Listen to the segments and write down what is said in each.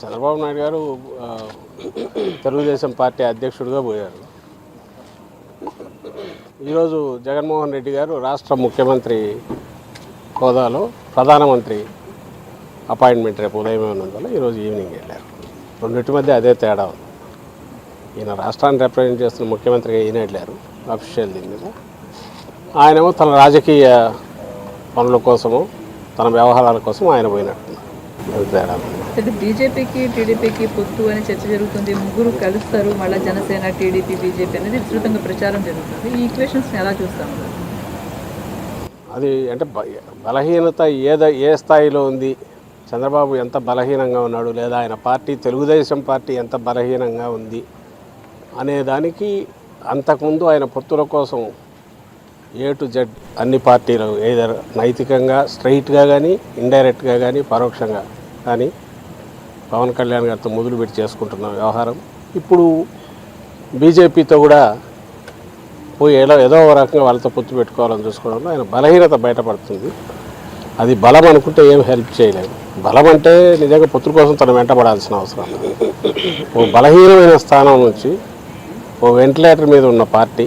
చంద్రబాబు నాయుడు గారు తెలుగుదేశం పార్టీ అధ్యక్షుడిగా పోయారు. ఈరోజు జగన్మోహన్ రెడ్డి గారు రాష్ట్ర ముఖ్యమంత్రి హోదాలో ప్రధానమంత్రి అపాయింట్మెంట్ రేపు ఉదయం ఉన్నందువల్ల ఈరోజు ఈవినింగ్ వెళ్ళారు. రెండింటి మధ్య అదే తేడా ఉంది. ఈయన రాష్ట్రాన్ని రిప్రజెంట్ చేస్తున్న ముఖ్యమంత్రిగా ఈయన వెళ్ళారు అఫీషియల్ దీని మీద. ఆయనేమో తన రాజకీయ పనుల కోసము తన వ్యవహారాల కోసం ఆయన పోయినట్టు. తేడా. అయితే బీజేపీకి టీడీపీకి పొత్తు అని చర్చ జరుగుతుంది. ముగ్గురు కలుస్తారు. మళ్ళీ జనసేన టీడీపీ బీజేపీ అనేది విస్తృతంగా ప్రచారం జరుగుతుంది. ఈ ఈక్వేషన్స్ని ఎలా చూస్తాము అది అంటే బలహీనత ఏద ఏ స్థాయిలో ఉంది? చంద్రబాబు ఎంత బలహీనంగా ఉన్నాడు? లేదా ఆయన పార్టీ తెలుగుదేశం పార్టీ ఎంత బలహీనంగా ఉంది? అనే దానికి అంతకుముందు ఆయన పొత్తుల కోసం ఏ టు జెడ్ అన్ని పార్టీలు ఏదర్ నైతికంగా స్ట్రైట్గా కానీ ఇండైరెక్ట్గా కానీ పరోక్షంగా కానీ పవన్ కళ్యాణ్ గారితో మొదలుపెట్టి చేసుకుంటున్న వ్యవహారం. ఇప్పుడు బీజేపీతో కూడా పోయి ఏదో ఏదో ఒక రకంగా వాళ్ళతో పొత్తు పెట్టుకోవాలని చూసుకోవడంలో ఆయన బలహీనత బయటపడుతుంది. అది బలం అనుకుంటే ఏం హెల్ప్ చేయలేదు. బలం అంటే నిజంగా పొత్తుల కోసం తను వెంటబడాల్సిన అవసరం. ఓ బలహీనమైన స్థానం నుంచి ఓ వెంటిలేటర్ మీద ఉన్న పార్టీ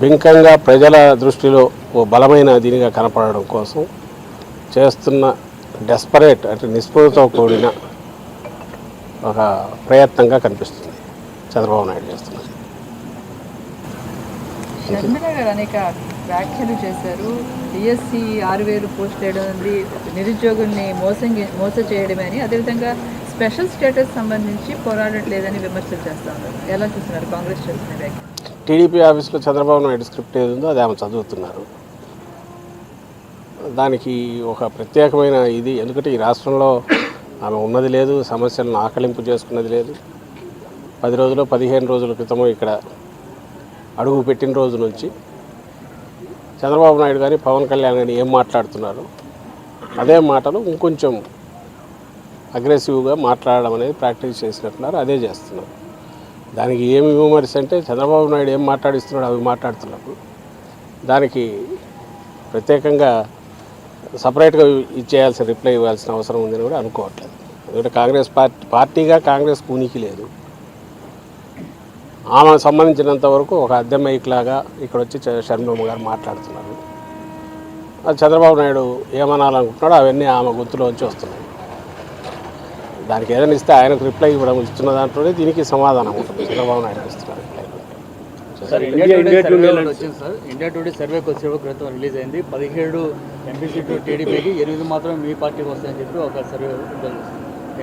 బింకంగా ప్రజల దృష్టిలో ఓ బలమైన దీనిగా కనపడడం కోసం చేస్తున్న డెస్పరేట్ అంటే నిస్పృహతో కూడిన ఒక ప్రయత్నంగా కనిపిస్తుంది. చంద్రబాబు నాయుడు చేస్తున్నది. షర్మిల గారు అనేక వ్యాఖ్యలు చేశారు. డిఎస్సి ఆరు వేలు పోస్ట్ చేయడం ఉంది నిరుద్యోగుల్ని మోసం మోస చేయడమే అని. అదేవిధంగా స్పెషల్ స్టేటస్ సంబంధించి పోరాడట్లేదని విమర్శలు చేస్తా ఉన్నారు. ఎలా చూస్తున్నారు కాంగ్రెస్ చేస్తున్న వ్యాఖ్య టీడీపీ ఆఫీస్లో చంద్రబాబు నాయుడు స్క్రిప్ట్ ఏది ఉందో అది ఆమె చదువుతున్నారు. దానికి ఒక ప్రత్యేకమైన ఇది. ఎందుకంటే ఈ రాష్ట్రంలో ఆమె ఉన్నది లేదు సమస్యలను ఆకలింపు చేసుకున్నది లేదు. పది రోజులు పదిహేను రోజుల క్రితము ఇక్కడ అడుగు పెట్టిన రోజు నుంచి చంద్రబాబు నాయుడు కానీ పవన్ కళ్యాణ్ కానీ ఏం మాట్లాడుతున్నారు? అదే మాటలు ఇంకొంచెం అగ్రెసివ్గా మాట్లాడడం అనేది ప్రాక్టీస్ చేసినట్టున్నారు. అదే చేస్తున్నారు. దానికి ఏమి విమర్శ అంటే చంద్రబాబు నాయుడు ఏం మాట్లాడిస్తున్నాడు అవి మాట్లాడుతున్నప్పుడు దానికి ప్రత్యేకంగా సపరేట్గా ఇచ్చేయాల్సిన రిప్లై ఇవ్వాల్సిన అవసరం ఉందని కూడా అనుకోవట్లేదు. ఎందుకంటే కాంగ్రెస్ పార్టీ పార్టీగా కాంగ్రెస్ ఉనికి లేదు. ఆమెకు సంబంధించినంత వరకు ఒక అద్దెమైక్లాగా ఇక్కడ వచ్చి చ- షర్మిలమ్మ గారు మాట్లాడుతున్నారు. చంద్రబాబు నాయుడు ఏమనాలనుకుంటున్నాడో అవన్నీ ఆమె గుర్తులోంచి వస్తున్నాయి. దానికి ఏదైనా ఇస్తే ఆయనకు రిప్లై ఇవ్వడం ఇస్తున్న దాంట్లోనే దీనికి సమాధానం ఉంటుంది. చంద్రబాబు నాయుడు ఇస్తున్న సార్ ఇండియా టుడే సర్వే ఒకటి వచ్చింది సార్. ఇండియా టుడే సర్వే కొద్దిసేపు క్రితం రిలీజ్ అయింది. పదిహేడు ఎంపీ సీట్లు టీడీపీకి ఎనిమిది మాత్రం మీ పార్టీకి వస్తాయని చెప్పి ఒక సర్వే.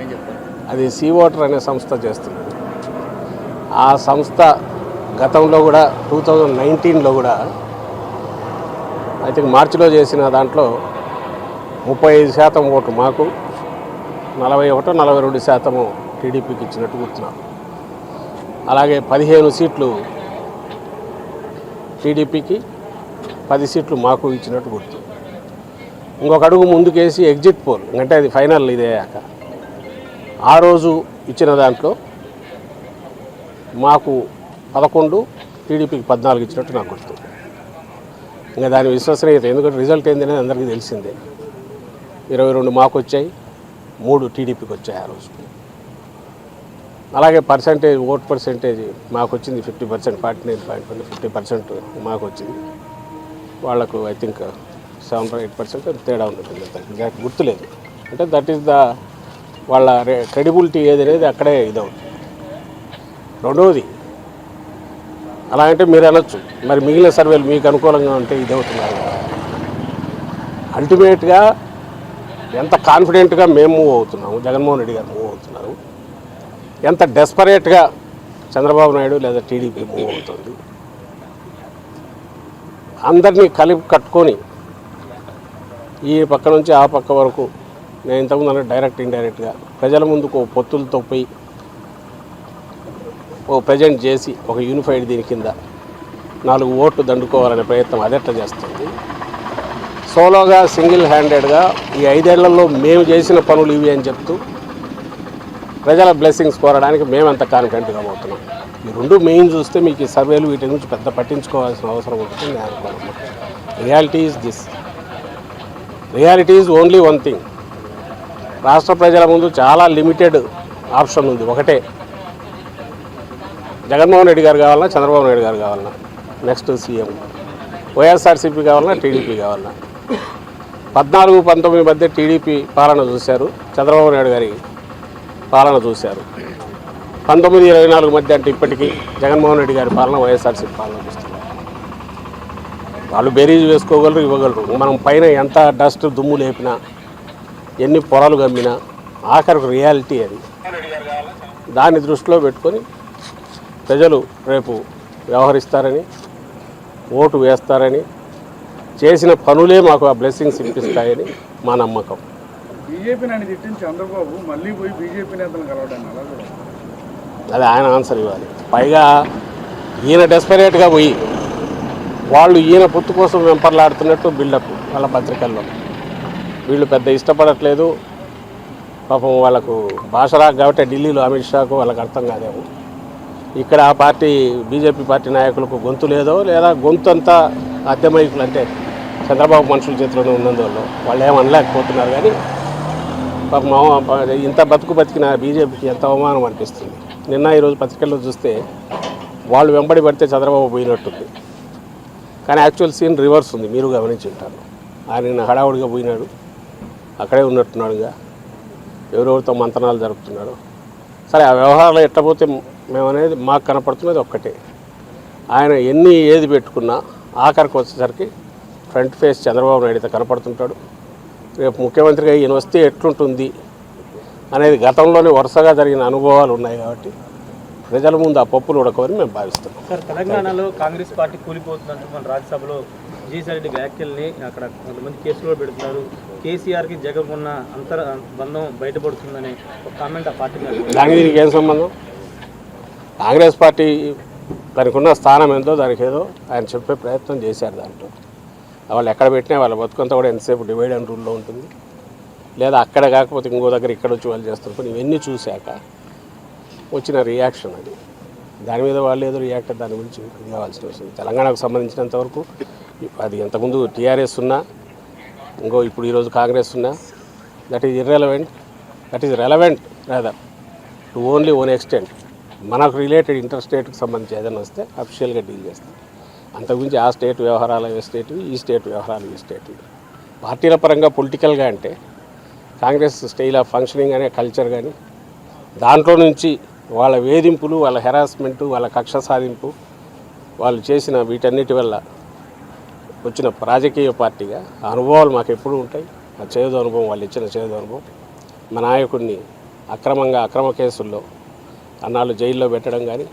ఏం చెప్తారు అది సీ ఓటర్ అనే సంస్థ చేస్తున్నది. ఆ సంస్థ గతంలో కూడా టూ థౌజండ్ నైన్టీన్లో కూడా ఐ థింక్ మార్చిలో చేసిన దాంట్లో ముప్పై ఐదు శాతం ఓటు మాకు నలభై ఒకటో నలభై రెండు శాతము టీడీపీకి ఇచ్చినట్టు గుర్తున్నాం. అలాగే పదిహేను సీట్లు టీడీపీకి పది సీట్లు మాకు ఇచ్చినట్టు గుర్తు. ఇంకొక అడుగు ముందుకేసి ఎగ్జిట్ పోల్ అంటే అది ఫైనల్ ఇదేయాక ఆ రోజు ఇచ్చిన దాంట్లో మాకు పదకొండు టీడీపీకి పద్నాలుగు ఇచ్చినట్టు నాకు గుర్తు. ఇంకా దాని విశ్వసనీయత ఎందుకంటే రిజల్ట్ ఏందనేది అందరికీ తెలిసిందే. ఇరవై రెండు మాకు వచ్చాయి మూడు టీడీపీకి వచ్చాయి ఆ రోజు. అలాగే పర్సంటేజ్ ఓట్ పర్సంటేజ్ మాకు వచ్చింది fifty percent forty nine point one fifty percent మాకు వచ్చింది. వాళ్ళకు I think seven eight percent తేడా ఉంటుంది ఎగ్జాక్ట్ గుర్తులేదు అంటే దట్ ఈస్ ద వాళ్ళ క్రెడిబిలిటీ ఏది అనేది అక్కడే ఇదవుతుంది. రెండవది అలా అంటే మీరు అనొచ్చు మరి మిగిలిన సర్వేలు మీకు అనుకూలంగా ఉంటే ఇది అవుతున్నారు అల్టిమేట్గా ఎంత కాన్ఫిడెంట్గా మేము మూవ్ అవుతున్నాము జగన్మోహన్ రెడ్డి గారు మూవ్ అవుతున్నారు. ఎంత డెస్పరేట్గా చంద్రబాబు నాయుడు లేదా టీడీపీ మూవ్ అవుతుంది అందరినీ కలిపి కట్టుకొని ఈ పక్క నుంచి ఆ పక్క వరకు నేను ఇంతకుముందు అన్న డైరెక్ట్ ఇండైరెక్ట్గా ప్రజల ముందుకు ఓ పొత్తులతో పోయి ఓ ప్రజెంట్ చేసి ఒక యూనిఫైడ్ దీని కింద నాలుగు ఓట్లు దండుకోవాలనే ప్రయత్నం అదెట్ట చేస్తుంది. సోలోగా సింగిల్ హ్యాండెడ్గా ఈ ఐదేళ్ళలో మేము చేసిన పనులు ఇవి అని చెప్తూ ప్రజల బ్లెస్సింగ్స్ కోరడానికి మేమంత కాన్ఫిడెంట్గా పోతున్నాం. ఈ రెండు మెయిన్ చూస్తే మీకు ఈ సర్వేలు వీటి గురించి పెద్ద పట్టించుకోవాల్సిన అవసరం ఉంటుంది నేను అనుకోను reality is this reality is only one thing రాష్ట్ర ప్రజల ముందు చాలా లిమిటెడ్ ఆప్షన్ ఉంది ఒకటే. జగన్మోహన్ రెడ్డి గారు కావాలన్నా చంద్రబాబు నాయుడు గారు కావాలన్నా. నెక్స్ట్ సీఎం వైఎస్ఆర్సీపీ కావాలన్నా టీడీపీ కావాలన్నా. పద్నాలుగు పంతొమ్మిది మధ్య టీడీపీ పాలన చూశారు. చంద్రబాబు నాయుడు గారి పాలన చూశారు. పంతొమ్మిది ఇరవై నాలుగు మధ్య అంటే ఇప్పటికీ జగన్మోహన్ రెడ్డి గారి పాలన వైఎస్ఆర్సీపీ పాలన చూస్తున్నారు వాళ్ళు బెరీజ్ వేసుకోగలరు ఇవ్వగలరు. మనం పైన ఎంత డస్ట్ దుమ్ము లేపినా ఎన్ని పొరలు గమ్మినా ఆఖరికి రియాలిటీ అది. దాన్ని దృష్టిలో పెట్టుకొని ప్రజలు రేపు వ్యవహరిస్తారని ఓటు వేస్తారని చేసిన పనులే మాకు ఆ బ్లెస్సింగ్స్ ఇప్పిస్తాయని మా నమ్మకం. బీజేపీ నన్ను తిట్టిన చంద్రబాబు మళ్ళీ పోయి బీజేపీ నేతలు కలవడానికి అలా అది ఆయన ఆన్సర్ ఇవ్వాలి. పైగా ఈయన డెస్పరేట్గా పోయి వాళ్ళు ఈయన పొత్తు కోసం వెంపర్లాడుతున్నట్టు బిల్డప్ వాళ్ళ పత్రికల్లో. వీళ్ళు పెద్ద ఇష్టపడట్లేదు. పాపం వాళ్ళకు భాష రాక కాబట్టి ఢిల్లీలో అమిత్ షాకు వాళ్ళకి అర్థం కాదేమో. ఇక్కడ ఆ పార్టీ బీజేపీ పార్టీ నాయకులకు గొంతు లేదో లేదా గొంతు అంతా అద్దెమైకులు అంటే చంద్రబాబు మనుషుల చేతిలోనే ఉన్నందువల్ల వాళ్ళు ఏమనలేకపోతున్నారు అనలేకపోతున్నారు కానీ ఇంత బతుకు బతికిన బీజేపీకి ఎంత అవమానం అనిపిస్తుంది. నిన్న ఈరోజు పత్రికల్లో చూస్తే వాళ్ళు వెంబడి పడితే చంద్రబాబు పోయినట్టుంది. కానీ యాక్చువల్ సీన్ రివర్స్ ఉంది మీరు గమనించి ఉంటారు ఆయన నిన్న హడావుడిగా పోయినాడు అక్కడే ఉన్నట్టున్నాడుగా. ఎవరెవరితో మంతనాలు జరుపుతున్నాడు. సరే ఆ వ్యవహారాలు ఎట్టపోతే మేమనేది మాకు కనపడుతున్నది ఒక్కటే. ఆయన ఎన్ని ఏది పెట్టుకున్నా ఆఖరికి వచ్చేసరికి ఫ్రంట్ ఫేస్ చంద్రబాబు నాయుడు అయితే కనపడుతుంటాడు. రేపు ముఖ్యమంత్రిగా ఈయన వస్తే ఎట్లుంటుంది అనేది గతంలోనే వరుసగా జరిగిన అనుభవాలు ఉన్నాయి కాబట్టి ప్రజల ముందు ఆ పప్పులు ఉడకవని మేము భావిస్తున్నాం. సార్ తెలంగాణలో కాంగ్రెస్ పార్టీ కూలిపోతుందంటూ మన రాజ్యసభలో విజయసాయి రెడ్డి వ్యాఖ్యల్ని అక్కడ కొంతమంది కేసులో పెడుతున్నారు. కేసీఆర్కి జగన్ ఉన్న అంతర బంధం బయటపడుతుందనే ఒక కామెంట్ ఆ పార్టీ దానికి దీనికి ఏం సంబంధం? కాంగ్రెస్ పార్టీ దానికి ఉన్న స్థానం ఎంతో దానికి ఏదో ఆయన చెప్పే ప్రయత్నం చేశారు దాంట్లో. వాళ్ళు ఎక్కడ పెట్టినా వాళ్ళ బతుకంతా కూడా ఎంతసేపు డివైడ్ అండ్ రూల్లో ఉంటుంది. లేదా అక్కడ కాకపోతే ఇంకో దగ్గర ఇక్కడ వచ్చి వాళ్ళు చేస్తుంటారు ఇవన్నీ చూశాక వచ్చిన రియాక్షన్ అది. దాని మీద వాళ్ళు ఏదో రియాక్ట్ దాని గురించి ఇది కావాల్సిన తెలంగాణకు సంబంధించినంత వరకు అది ఇంతకుముందు టీఆర్ఎస్ ఉన్నా ఇంకో ఇప్పుడు ఈరోజు కాంగ్రెస్ ఉన్నా that is irrelevant that is relevant rather to only own extent మనకు రిలేటెడ్ ఇంటర్ స్టేట్కి సంబంధించి ఏదైనా వస్తే అఫిషియల్గా డీల్ చేస్తాం. అంతకుమించి ఆ స్టేట్ వ్యవహారాలు ఏ స్టేట్ ఈ స్టేట్ వ్యవహారాలు ఈ స్టేట్ పార్టీల పరంగా పొలిటికల్గా అంటే కాంగ్రెస్ స్టైల్ ఆఫ్ ఫంక్షనింగ్ అనే కల్చర్ కానీ దాంట్లో నుంచి వాళ్ళ వేధింపులు వాళ్ళ హెరాస్మెంటు వాళ్ళ కక్ష సాధింపు వాళ్ళు చేసిన వీటన్నిటి వల్ల వచ్చిన రాజకీయ పార్టీగా ఆ అనుభవాలు మాకు ఎప్పుడూ ఉంటాయి. ఆ చేదు అనుభవం వాళ్ళు ఇచ్చిన చేదు అనుభవం. మా నాయకుడిని అక్రమంగా అక్రమ కేసుల్లో అన్నాళ్ళు జైల్లో పెట్టడం కానీ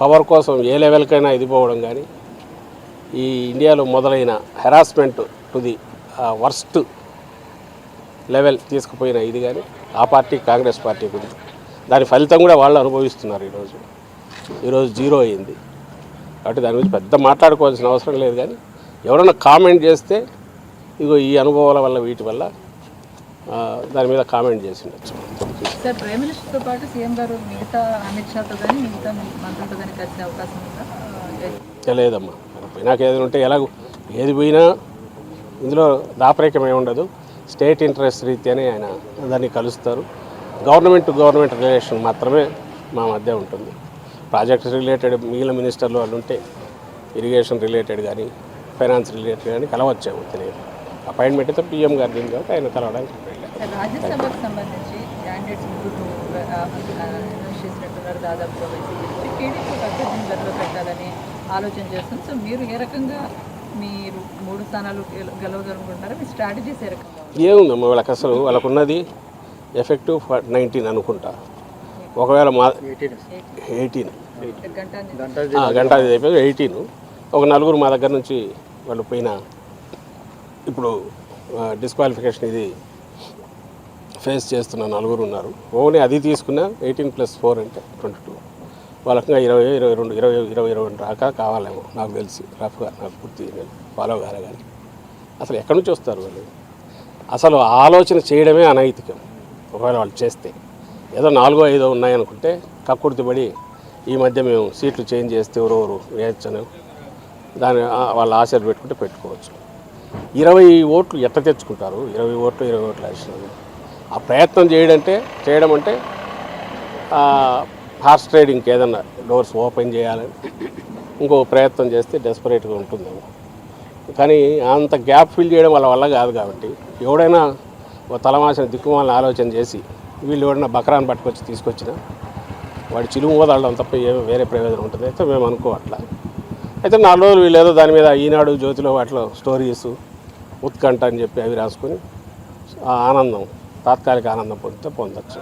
పవర్ కోసం ఏ లెవెల్కైనా ఇది పోవడం కానీ ఈ ఇండియాలో మొదలైన harassment to the worst level తీసుకుపోయిన ఇది కానీ ఆ పార్టీ కాంగ్రెస్ పార్టీ ఉంది దాని ఫలితం కూడా వాళ్ళు అనుభవిస్తున్నారు ఈరోజు. ఈరోజు జీరో అయింది. కాబట్టి దాని గురించి పెద్ద మాట్లాడుకోవాల్సిన అవసరం లేదు కానీ ఎవరైనా కామెంట్ చేస్తే ఇగో ఈ అనుభవాల వల్ల వీటి వల్ల దాని మీద కామెంట్ చేసి ఉండొచ్చు. సార్ ప్రైమ్ మినిస్టర్తో పాటు సీఎం గారు మిగతా అమిత్ షాతో కానీ మిగతా మంత్రులతో కానీ కలిసే అవకాశం ఉందా? ఆ, తెలియదమ్మా ఏదైనా ఉంటే ఎలాగో ఏది పోయినా ఇందులో దాపరికం ఉండదు. స్టేట్ ఇంట్రెస్ట్ రీత్యానే ఆయన దాన్ని కలుస్తారు. గవర్నమెంట్ టు గవర్నమెంట్ రిలేషన్ మాత్రమే మా మధ్య ఉంటుంది. ప్రాజెక్ట్ రిలేటెడ్ మిగిలిన మినిస్టర్లు వాళ్ళు ఉంటే ఇరిగేషన్ రిలేటెడ్ కానీ ఫైనాన్స్ రిలేటెడ్ కానీ కలవచ్చాము తెలియదు. అపాయింట్మెంట్ అయితే పిఎం గారు దీని కాబట్టి ఆయన కలవడానికి వెళ్ళారు. ఆలోచన చేస్తుంది. సో మీరు ఏ రకంగా మీరు మూడు స్థానాలు గెల- గెలవగలుగుతున్నారా మీ స్ట్రాటజీస్ ఏ రకంగా? ఏముందమ్మా వాళ్ళకి అసలు వాళ్ళకు ఉన్నది ఎఫెక్టివ్ నైన్టీన్ అనుకుంటా. ఒకవేళ మా ఎయిటీన్. గంట గంట అది అయిపోయి ఎయిటీన్. ఒక నలుగురు మా దగ్గర నుంచి వాళ్ళు పోయిన ఇప్పుడు డిస్క్వాలిఫికేషన్ ఇది ఫేస్ చేస్తున్న నలుగురు ఉన్నారు. ఓన్లీ అది తీసుకున్న ఎయిటీన్ ప్లస్ ఫోర్ అంటే ట్వంటీ టూ. వాళ్ళకి ఇరవై ఇరవై రెండు ఇరవై ఇరవై ఇరవై రెండు దాకా కావాలేమో నాకు తెలిసి. రఫ్గా నాకు పూర్తి ఫాలో కాలే కానీ. అసలు ఎక్కడి నుంచి వస్తారు వాళ్ళు? అసలు ఆలోచన చేయడమే అనైతికం. ఒకవేళ వాళ్ళు చేస్తే. ఏదో నాలుగో ఐదో ఉన్నాయనుకుంటే కక్కుర్తిపడి ఈ మధ్య మేము సీట్లు చేంజ్ చేస్తే ఎవరెవరు వేయొచ్చని దాని వాళ్ళ ఆశలు పెట్టుకుంటే పెట్టుకోవచ్చు. ఇరవై ఓట్లు ఎట్ట తెచ్చుకుంటారు? ఇరవై ఓట్లు ఇరవై ఓట్లు వేసినవి ఆ ప్రయత్నం చేయడంటే చేయడం అంటే హార్స్ ట్రేడింగ్కి ఏదన్నా డోర్స్ ఓపెన్ చేయాలని ఇంకో ప్రయత్నం చేస్తే డెస్పరేట్గా ఉంటుందేమో. కానీ అంత గ్యాప్ ఫిల్ చేయడం వాళ్ళ వల్ల కాదు కాబట్టి ఎవడైనా ఒక తలమాసిన దిక్కుమాలని ఆలోచన చేసి వీళ్ళు ఎవడైనా బకరాన్ని పట్టుకొచ్చి తీసుకొచ్చినా వాడు చిలుము వదలడం తప్ప ఏమీ వేరే ప్రయోజనం ఉంటుంది అయితే మేము అనుకోవట్లా. అయితే నాలుగు రోజులు వీళ్ళు దాని మీద ఈనాడు జ్యోతిలో వాటిలో స్టోరీస్ ఉత్కంఠ అని చెప్పి అవి రాసుకొని ఆ ఆనందం తాత్కాలిక ఆనందం పొందితే పొందచ్చు.